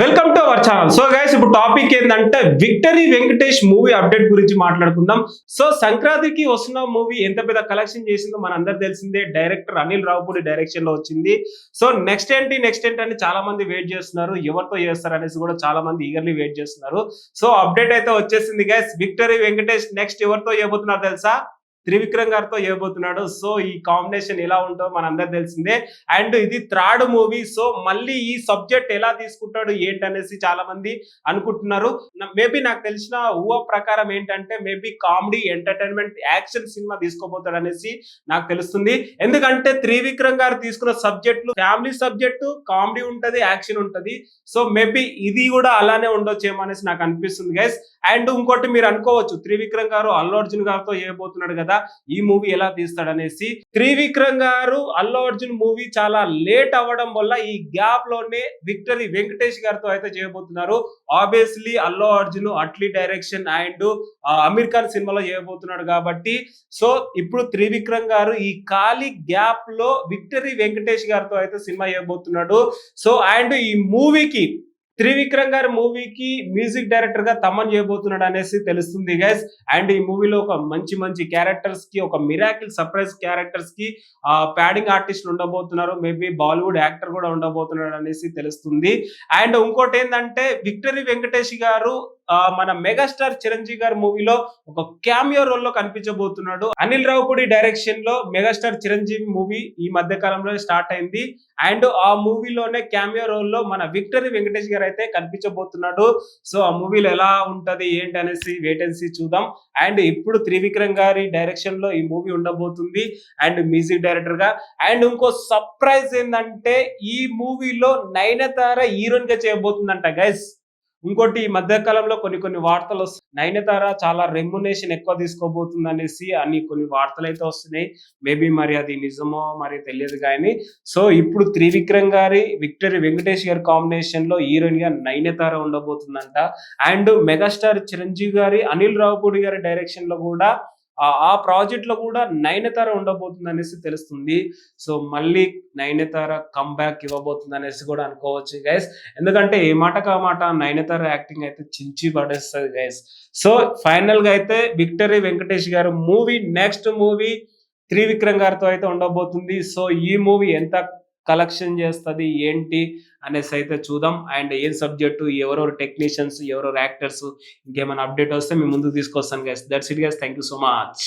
Welcome to our channel so guys ఇప్పుడు topic ఏంటంటే victory Venkatesh movie update గురించి మాట్లాడుకుందాం. సో సంక్రాంతికి వస్తున్న మూవీ ఎంత పెద్ద కలెక్షన్ చేసిందో మన అందరు తెలిసిందే. డైరెక్టర్ అనిల్ రావుపూడి డైరెక్షన్లో వచ్చింది. సో నెక్స్ట్ ఏంటి? నెక్స్ట్ ఏంటి అని చాలా మంది వెయిట్ చేస్తున్నారు. ఎవరితో చేస్తారు అనేసి కూడా చాలా మంది ఈగర్లీ వెయిట్ చేస్తున్నారు. సో అప్డేట్ అయితే వచ్చేసింది గైస్ విక్టరీ వెంకటేష్ నెక్స్ట్ ఎవరితో చేయబోతున్నారు తెలుసా? త్రివిక్రమ్ గారితో ఇవ్వబోతున్నాడు సో ఈ కాంబినేషన్ ఎలా ఉంటో మన తెలిసిందే. అండ్ ఇది థర్డ్ మూవీ సో మళ్ళీ ఈ సబ్జెక్ట్ ఎలా తీసుకుంటాడు ఏంటనేసి చాలా మంది అనుకుంటున్నారు మేబీ నాకు తెలిసిన ఊహ ప్రకారం ఏంటంటే maybe comedy entertainment action cinema తీసుకోబోతాడు అనేసి నాకు తెలుస్తుంది. ఎందుకంటే త్రివిక్రమ్ గారు తీసుకున్న సబ్జెక్టులు ఫ్యామిలీ సబ్జెక్టు కామెడీ ఉంటది యాక్షన్ ఉంటది. సో మేబీ ఇది కూడా అలానే ఉండొచ్చేమో అనేసి నాకు అనిపిస్తుంది గైస్. అండ్ ఇంకోటి మీరు అనుకోవచ్చు త్రివిక్రమ్ గారు అల్లు అర్జున్ గారితో చేయబోతున్నాడు కదా ఈ మూవీ ఎలా తీస్తాడనేసి త్రివిక్రమ్ గారు అల్లు అర్జున్ మూవీ చాలా లేట్ అవ్వడం వల్ల ఈ గ్యాప్లోనే విక్టరీ వెంకటేష్ గారితో అయితే చేయబోతున్నారు. Obviously Allu Arjun Atlee direction and Aamir Khan సినిమాలో చేయబోతున్నాడు కాబట్టి. సో ఇప్పుడు త్రివిక్రమ్ గారు ఈ ఖాళీ గ్యాప్లో విక్టరీ వెంకటేష్ గారితో అయితే సినిమా చేయబోతున్నాడు. సో అండ్ ఈ మూవీకి త్రివిక్రమ్ గారి మూవీకి మ్యూజిక్ డైరెక్టర్గా తమన్ చేయబోతున్నాడు అనేసి తెలుస్తుంది గైస్ అండ్ ఈ మూవీలో ఒక మంచి మంచి క్యారెక్టర్స్కి ఒక మిరాకిల్ సర్ప్రైజ్ క్యారెక్టర్స్కి ప్యాడింగ్ ఆర్టిస్ట్ ఉండబోతున్నారు. మేబీ బాలీవుడ్ యాక్టర్ కూడా ఉండబోతున్నాడు అనేసి తెలుస్తుంది. అండ్ ఇంకోటి ఏంటంటే విక్టరీ వెంకటేష్ గారు మన మెగాస్టార్ చిరంజీవి గారి మూవీలో ఒక క్యామియో రోల్లో కనిపించబోతున్నాడు. అనిల్ రావుపూడి డైరెక్షన్లో మెగాస్టార్ చిరంజీవి మూవీ ఈ మధ్య కాలంలో స్టార్ట్ అయింది. అండ్ ఆ మూవీలోనే క్యామియో రోల్లో మన విక్టరీ వెంకటేష్ గారు అయితే కనిపించబోతున్నాడు. సో ఆ మూవీలో ఎలా ఉంటది ఏంటి అనేసి వేటెన్సీ చూద్దాం. అండ్ ఇప్పుడు త్రివిక్రమ్ గారి డైరెక్షన్లో ఈ మూవీ ఉండబోతుంది. అండ్ మ్యూజిక్ డైరెక్టర్గా అండ్ ఇంకో సర్ప్రైజ్ ఏంటంటే ఈ మూవీలో నయనతార హీరోయిన్గా చేయబోతుందంట గైస్ ఇంకోటి ఈ మధ్య కాలంలో కొన్ని కొన్ని వార్తలు వస్తున్నాయి నయనతార చాలా రెమ్యునేషన్ ఎక్కువ తీసుకోబోతుంది అనేసి అని కొన్ని వార్తలు అయితే వస్తున్నాయి. మేబీ మరి అది నిజమో మరి తెలియదు కానీ సో ఇప్పుడు త్రివిక్రమ్ గారి విక్టరీ వెంకటేష్ గారి కాంబినేషన్లో హీరోయిన్గా నయనతార ఉండబోతుందంట. అండ్ మెగాస్టార్ చిరంజీవి గారి అనిల్ రావుపూడి గారి డైరెక్షన్లో కూడా ఆ- ఆ ప్రాజెక్ట్లో కూడా నయనతార ఉండబోతుంది అనేసి తెలుస్తుంది. సో మళ్ళీ నయనతార కంబ్యాక్ ఇవ్వబోతుంది అనేసి కూడా అనుకోవచ్చు గైస్ ఎందుకంటే ఏ మాట కా మాట నయనతార యాక్టింగ్ అయితే చించి పడేస్తుంది గైస్ సో ఫైనల్గా అయితే విక్టరీ వెంకటేష్ గారు మూవీ నెక్స్ట్ మూవీ త్రివిక్రమ్ గారితో అయితే ఉండబోతుంది. సో ఈ మూవీ ఎంత కలెక్షన్ చేస్తుంది ఏంటి అనేసి అయితే చూద్దాం. అండ్ ఏం సబ్జెక్టు ఎవరెవరు టెక్నీషియన్స్ ఎవరెవరు యాక్టర్స్ ఇంకేమైనా అప్డేట్ వస్తే మేము ముందుకు తీసుకొస్తాను guys that's it guys thank you so much